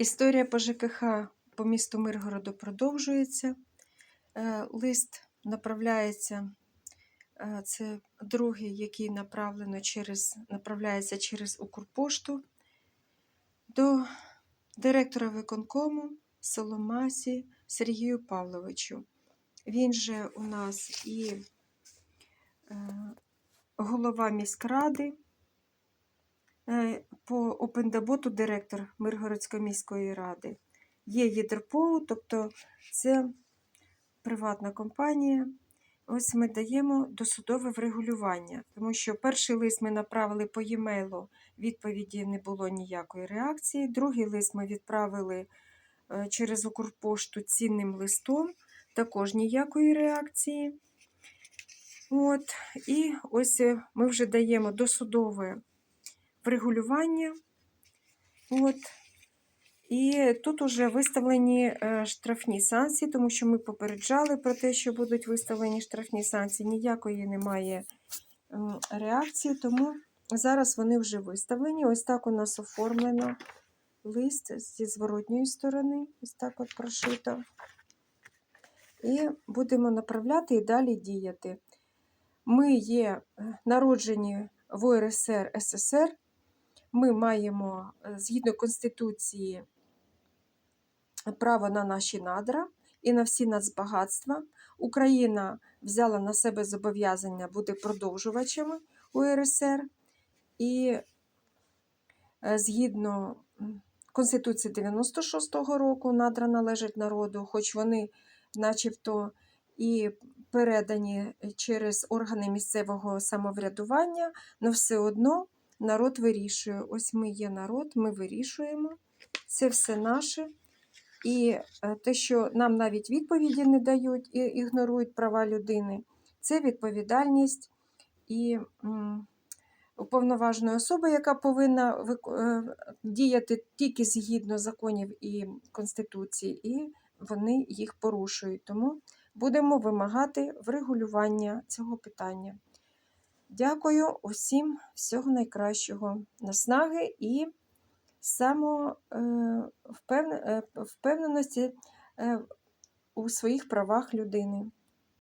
Історія по ЖКХ по місту Миргороду продовжується. Е, Лист направляється, е, це другий, який направлено через, направляється через Укрпошту до директора виконкому Соломасі Сергію Павловичу. Він же у нас і е, голова міськради, по опендаботу директор Миргородської міської ради. Є Єдерпоу, тобто це приватна компанія. Ось ми даємо досудове врегулювання, тому що перший лист ми направили по e-mail, відповіді не було ніякої реакції. Другий лист ми відправили е, через Укрпошту цінним листом, також ніякої реакції. От, і ось е, ми вже даємо досудове врегулювання. От. І тут уже виставлені е, штрафні санкції, тому що ми попереджали про те, що будуть виставлені штрафні санкції. Ніякої немає реакції, тому зараз вони вже виставлені. Ось так у нас оформлено лист зі зворотньої сторони, ось так от прошито. І будемо направляти і далі діяти. Ми є е, народжені в УРСР СССР. Ми маємо е, згідно Конституції право на наші надра і на всі нацбагатства. Україна взяла на себе зобов'язання бути продовжувачами УРСР. І е, згідно Конституції 96-го року надра належать народу, хоч вони начебто і передані через органи місцевого самоврядування, але все одно народ вирішує. Ось ми є народ, ми вирішуємо. Це все наше. І е, те, що нам навіть відповіді не дають і ігнорують права людини, це відповідальність і уповноваженої особи, яка повинна е, діяти тільки згідно законів і Конституції, і вони їх порушують. Тому будемо вимагати врегулювання цього питання. Дякую усім всього найкращого, наснаги і самовпевненості е, у своїх правах людини.